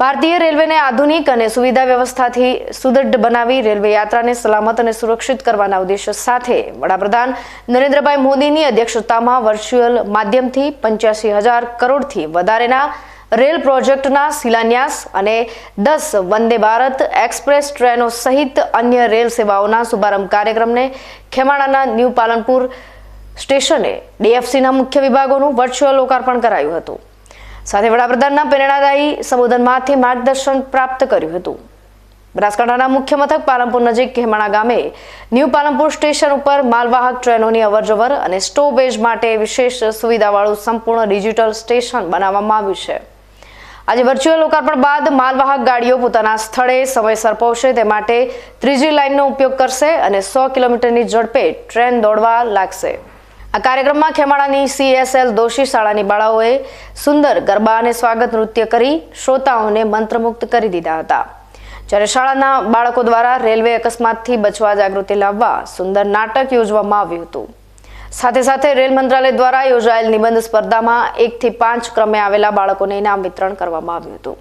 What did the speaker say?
ભારતીય રેલવેને આધુનિક અને સુવિધા વ્યવસ્થાથી સુદૃઢ બનાવી રેલવે યાત્રાને સલામત અને સુરક્ષિત કરવાના ઉદ્દેશ્ય સાથે વડાપ્રધાન નરેન્દ્રભાઈ મોદીની અધ્યક્ષતામાં વર્ચ્યુઅલ માધ્યમથી પંચ્યાસી હજાર કરોડથી વધારેના રેલ પ્રોજેક્ટના શિલાન્યાસ અને દસ વંદે ભારત એક્સપ્રેસ ટ્રેનો સહિત અન્ય રેલ સેવાઓના શુભારંભ કાર્યક્રમને ખેમાણાના ન્યૂ પાલનપુર સ્ટેશને ડીએફસીના મુખ્ય વિભાગોનું વર્ચ્યુઅલ લોકાર્પણ કરાયું હતું. સાથે વડાપ્રધાનના પ્રેરણાદાયી સંબોધનમાંથી માર્ગદર્શન પ્રાપ્ત કર્યું હતું. બનાસકાંઠાના મુખ્ય મથક પાલનપુર નજીક ખેમાણા ગામે ન્યૂ પાલનપુર સ્ટેશન ઉપર માલવાહક ટ્રેનોની અવરજવર અને સ્ટોપેજ માટે વિશેષ સુવિધાવાળું સંપૂર્ણ ડિજિટલ સ્ટેશન બનાવવામાં આવ્યું છે. આજે વર્ચ્યુઅલ લોકાર્પણ બાદ માલવાહક ગાડીઓ પોતાના સ્થળે સમયસર પહોંચે તે માટે ત્રીજી લાઇનનો ઉપયોગ કરશે અને સો કિલોમીટરની ઝડપે ટ્રેન દોડવા લાગશે. આ કાર્યક્રમમાં ખેમાણાની સીએસએલ દોશી શાળાની બાળાઓએ સુંદર, ગરબા અને સ્વાગત નૃત્ય કરી શ્રોતાઓને મંત્રમુગ્ધ કરી દીધા હતા. જ્યારે શાળાના બાળકો દ્વારા રેલવે અકસ્માતથી બચવા જાગૃતિ લાવવા સુંદર નાટક યોજવામાં આવ્યું હતું. સાથે સાથે રેલ મંત્રાલય દ્વારા યોજાયેલ નિબંધ સ્પર્ધામાં એકથી પાંચ ક્રમે આવેલા બાળકોને ઇનામ વિતરણ કરવામાં આવ્યું હતું.